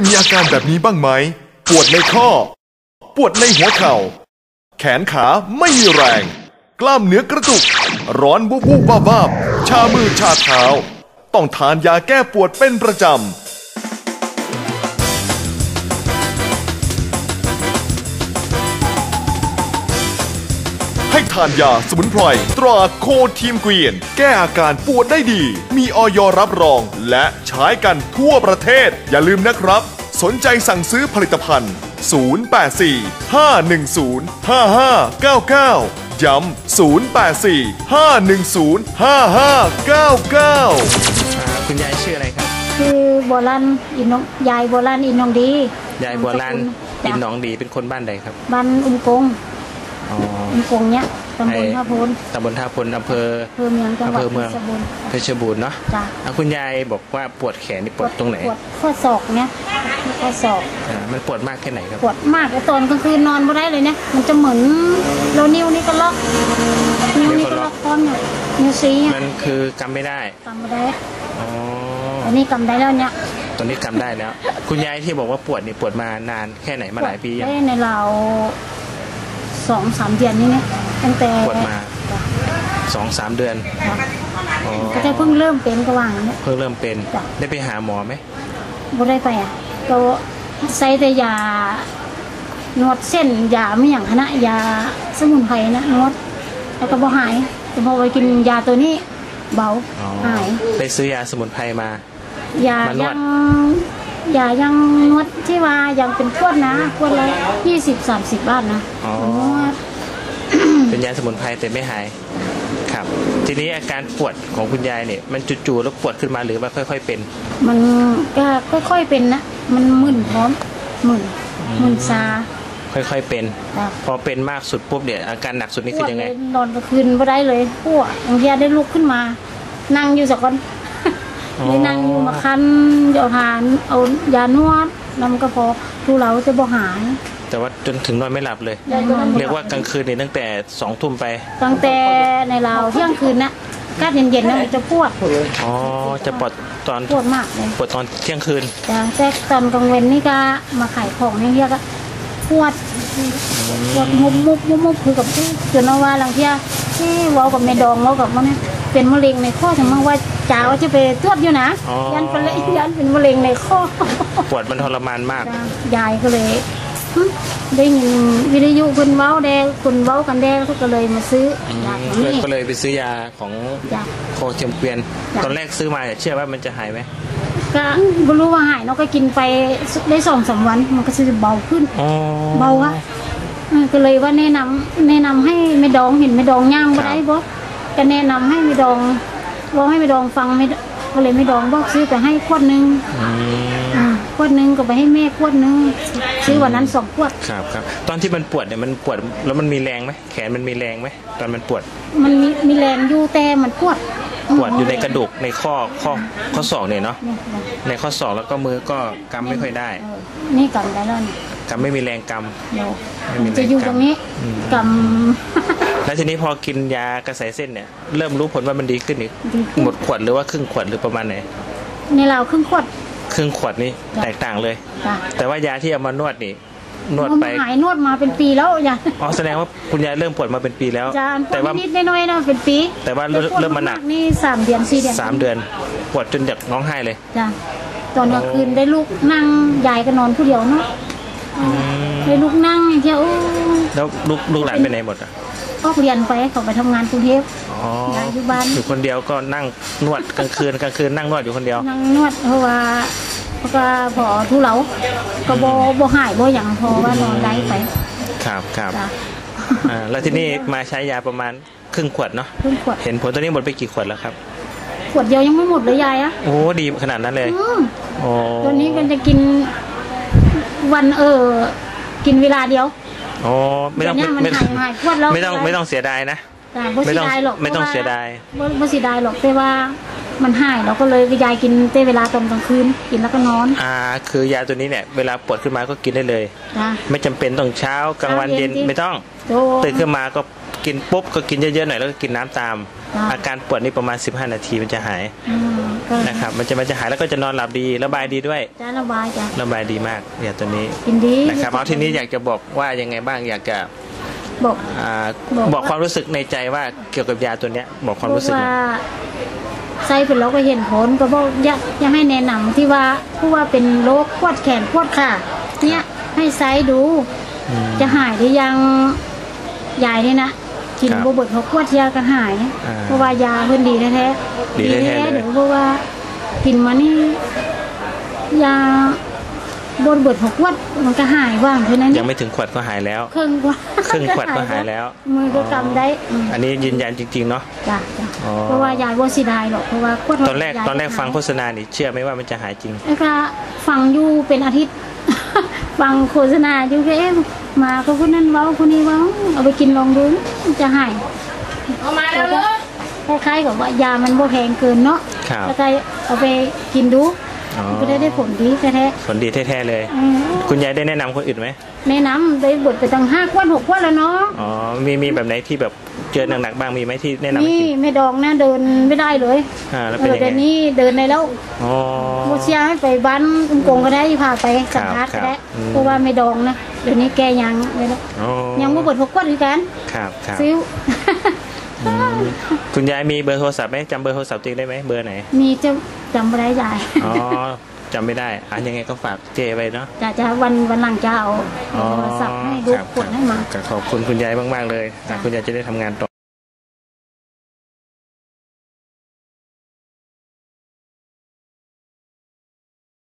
มีอาการแบบนี้บ้างไหม ปวดในข้อ ปวดในหัวเข่า แขนขาไม่มีแรง กล้ามเนื้อกระตุก ร้อนบูบวูบวาบ้าชามือชาเท้า ต้องทานยาแก้ปวดเป็นประจำ ทานยาสมุนไพร ตราโคทีมเกวียน แก้อาการปวดได้ดี มีออยรับรอง และใช้กันทั่วประเทศ อย่าลืมนะครับ สนใจสั่งซื้อผลิตภัณฑ์ 084 510 5599ย้ำ084 510 5599อ่าคุณยายชื่ออะไรครับ คือโบราณอินนองยายโบราณอินนองดี ยายโบราณจ้ะอินหนองดีเป็นคนบ้านใดครับ บ้านอุ้มกงอ๋ออุ้มกงเนี้ยตำบลไอ้ท่าโพนตำบลท่าพลอำเภออำเภอเมืองจังหวัดอำเภอเมืองพชรบูรณ์เพชรบูรณ์เนาะจ้ะอะคุณยายบอกว่าปวดแขนนี่ปวดตรงไหนปวดข้อศอกเนี้ยข้อศอกอ่ามันปวดมากแค่ไหนครับปวดมากแล้วตอนกลางคืนนอนไม่ได้เลยเนี่ยมันจะเหมือนเรานิ้วนี่ก็ล็อกนิ้วนี่ก็ล็อกพร้อมอยู่นิ้วซีมันคือกำไม่ได้กำไม่ได้อ๋ออันนี้กำได้แล้วเนี่ยตอนนี้กำได้แล้ว คุณยายที่บอกว่าปวดนี่ปวดมานานแค่ไหนมาหลายปียังได้ในเราวสองสามเดือนนี้เนี่ย ตั้งแต่ปวดมาจ้ะสองสามเดือนจ้ะอ๋อก็จะเพิ่งเริ่มเป็นก็ว่างเนี่ย เพิ่งเริ่มเป็นจ้ะ ได้ไปหาหมอไหมบ่ได้ไปอะก็ใส่แต่ยานวดเส้นยาไม่อย่างคณะยาสมุนไพรนะนวดแล้วก็บ่หายแต่พอไปกินยาตัวนี้เบาอ๋อหายไปซื้อยาสมุนไพรมา ยามานวยัด งยายังนวดที่ว่ายังเป็นขวดนะขวดละยี่สิบสามสิบบาทนะอ๋อนวด เป็นยาสมุนไพรแต่ไม่หายครับ ทีนี้อาการปวดของคุณยายเนี่ย มันจู่ๆแล้วปวดขึ้นมาหรือว่าค่อย ๆเป็น มันก็ค่อยๆเป็นนะมันมึนพร้อมมึนมึนซาค่อยๆเป็นจ้ะพอเป็นมากสุดปุ๊บเนี่ยอาการหนักสุดนี่คือยังไงปวดเลยนอนกลางคืนไม่ได้เลยปวดบางทีได้ลุกขึ้นมา นั่งอยู่สักวันอ๋อเลยนั่งอยู่มาคันเดี๋ยวหานเอายานวด น้ำก็พอทุเราจะบ่หาย แต่ว่าจนถึงนอนไม่หลับเลย เรียกว่ากลางคืนเนี่ยตั้งแต่สองทุ่มไป ตั้งแต่ในเราวเที่ยงคืนนะกาดเย็นๆนะมันจะปวดอ๋อจะปวดตอนปวดมากเลยปวดตอนเที่ยงคืนแต่แต่ตอนกลางเวันนี่ก็มาขายของอย่างเงี้ยก็ปวดปวดมุบมุบมุบมุบคือกับจนว่าหลังเที่ยที่เว้ากับแม่ดองเว้ากับมันเนี่ยเป็นมะเร็งในข้อถึงมาว่า จ้าว่าจะไปตรวจอยู่นะอ๋อ ยันเป็นเลยยันเป็นมะเร็งในข้อปวดมันทรมานมาก ยายก็เลยหึได้ยินวิทยุคนเว้าแดงคนเว้ากันแดงเขาก็เลยมาซื้อยาตัวนี้ก็เลยไปซื้อยาของจ้ะ โคเทียมเกวียน จ้ะ ตอนแรกซื้อมาเนี่ยเชื่อว่ามันจะหายไหมก็ไม่รู้ว่าหายเนาะก็กินไปได้สองสามวันมันก็จะเบาขึ้น อ๋อเบาอะเออก็เลยว่าแนะนำแนะนำให้ไม่ดองเห็นไม่ดองย่างบ่ได้บ่ก็แนะนำให้ไม่ดอง ว่าให้ไม่ดองฟังไม่ดก็เลยไม่ดองบอกซื้อไปให้ขวดหนึงอืมอ่าขวดหนึงก็ไปให้แม่ขวดหนึงซื้อวันนั้นสองขวดครับครับ ตอนที่มันปวดเนี่ยมันปวดแล้วมันมีแรงไหมแขนมันมีแรงไหมตอนมันปวด มันมีมีแรงอยู่แต่มันปวดปวดอยู่ในกระดูกในข้อข้อข้อศอกเนี่ยเนาะเนี่ยเนี่ยในข้อศอกแล้วก็มือก็กำไม่ค่อยได้เออนี่กำได้แล้วนี่กำไม่มีแรงกเดี๋ยวไม่มีแรงจะอยู่ตรงนี้อืมกำ แล้วทีนี้พอกินยากระแสเส้นเนี่ยเริ่มรู้ผลว่ามันดีขึ้นอีกำดีขึ้นหมดขวดหรือว่าครึ่งขวดหรือประมาณไหนในเราวครึ่งขวดครึ่งขวดนี่จ้ะแตกต่างเลยจ้ะแต่ว่ายาที่เอามานวดนี่นวดไปมันหายนวดมาเป็นปีแล้วอย่าอ๋อแสดงว่าคุณยายเริ่มปวดมาเป็นปีแล้วจานปแต่วว่าดนิดๆน้อยๆนะเป็นปี แต่ว่าเริ่มปวดเริ่มมาหนักนี่สามเดือนสี่เดือนสามเดือน ปวดจนอยากร้องไห้เลยจ้ะตอนกลางคืนได้ลูกนั่งยายก็นอนผู้เดียวเนาะอืมได้ลูกนั่งอย่างเงี้ยโอ้แล้วลูกลูกหลานไปไหนหมดอะ ออกเรียนไปเขาไปทำงานกรุงเทพ อ๋อยายอยู่บ้าน อยู่คนเดียวก็นั่งนวดกลางคืนกลางคืนนั่งนวดอยู่คนเดียว นั่งนวดเพราะว่าเพราะว่าพอทุเลาก็บ่บ่หายบ่หยังพอว่านอนได้ไปครับครับจ้ะอ่าแล้วที่นี่มาใช้ยาประมาณครึ่งขวดเนาะ เพิ่งขวดเห็นผลตอนนี้หมดไปกี่ขวดแล้วครับ ขวดเดียวยังไม่หมดเลยยายอะโอ้ดีขนาดนั้นเลยอืมโอ้ตัวนี้มันจะกินวันเออกินเวลาเดียว โอ้ไม่ต้องเดี๋ยวเนี่ยมันไม่ต้องหายหายขวดแล้วไม่ต้องไม่ต้องเสียดายนะ จ้ะบ่ไม่เสีต้องยดายหรอกไม่ต้องพระว่เสียดายบ่บ่เสียดายหรอกแต่ว่ามันหายเราก็เลยยายกินแต่เวลาตอนกลางคืนกินแล้วก็นอนอ่า คือยาตัวนี้เนี่ยเวลาปวดขึ้นมาก็กินได้เลย จ้ะ ไม่จำเป็นต้องเช้ากลางวันเช้าเย็เย็นนจริงไม่ต้องโต ตื่นขึ้นมาก็กินปุ๊บก็กินเยอะๆหน่อยแล้วก็กินน้ำตาม จ้ะ อาการปวดนี่ประมาณ 15 นาทีมันจะหาย อืมก็ นะครับมันจะมันจะหายแล้วก็จะนอนหลับดีระบายดีด้วยจะระบายจ้ะระบายดีมากยาตัวนี้กินดีนะครับเอาทีนี้อยากจะบอกว่ายังไงบ้างอยากจะบอกอ่าบอกบอกความรู้สึกในใจว่าเกี่ยวกับยาตัวเนี้ย บอกความรู้สึกหน่ว่าอยใส่เป็นเราก็เห็นผลก็บอกอยากอยากให้แนะนำที่ว่าผู้ว่าเป็นโรคปวดแขนปวดขาเนี่ยให้ใส่ดูอืมจะหายได้ยังยายนี่นะ กินครับบวบดเขาขวดยาก็หาย อ่าเพราะว่ายาเพิ่นดีแท้ๆดีแท้ๆเลย เดี๋ยวเพราะว่ากินมานี่ยาบนเบิดหกขวดมันก็หายว่างเท่านั้นยังไม่ถึงขวดก็หายแล้ว ครึ่งกว่าครึ่งขวดก็หายแล้ว มือก็กำได้มอันนี้ยืนยันจริง ๆ เนาะ จ้ะจ้ะอ๋อ เพราะว่ายายบ่สิได้หรอกเพราะว่าขวดตอนแรกยายตอนแรกฟังโฆหายษณานี่เชื่อไหมว่ามันจะหายจริง แล้วก็ฟังอยู่เป็นอาทิตย์ ฟังโฆษณาอยู่ก็เอ๊ะมาก็คนนั้นเว้าคนนี้เว้าเอาไปกินลองดูมันจะหายเอามาแล้วเลยคล้ายๆกับว่ายามันบ่แพงเกินเนาะครับแล้วก็เอาไปกินดูอ๋อก็ได้ได้ผลดีแท้ผลดีแท้ๆเลยๆอืมคุณยายได้แนะนำคนอื่นไหมแนะนำได้เบดไปตั้งห้าขวดหกขวดแล้วเนาะอ๋อมีมีแบบไหนที่แบบ เจอหนักๆบ้างมีไหมที่แนะนำให้นี่กินไม่ดองนะเดินไม่ได้เลยอ่าแล้วเอเป็นอยังไงเดี๋ยวนี้เดินได้แล้วอ๋อ โมเชียให้ไปบ้านอุ้มกงก็ได้พาไปสัมภาษณ์ครัก็บได้อืม เพราะว่าไม่ดองนะเดี๋ยวนี้แกยังไม่ได้อ๋อยังบ่เบิดหกขวดคือกันครับครับซิ้ว อืมคุณยายมีเบอร์โทรศัพท์ไหมจำเบอร์โทรศัพท์ตัวเองได้ไหมเบอร์ไหนมีเจ้าจำไม่ได้ยาย อ๋อ จำไม่ได้อะยังไงก็ฝากเจไว้เนาะจะจะวันวันหลังจะเอาอ๋อโทรศัพท์ให้ดูครับกดให้มา ครับขอบคุณคุณยายมากๆเลยอะคุณยายจะได้ทำงานต่อ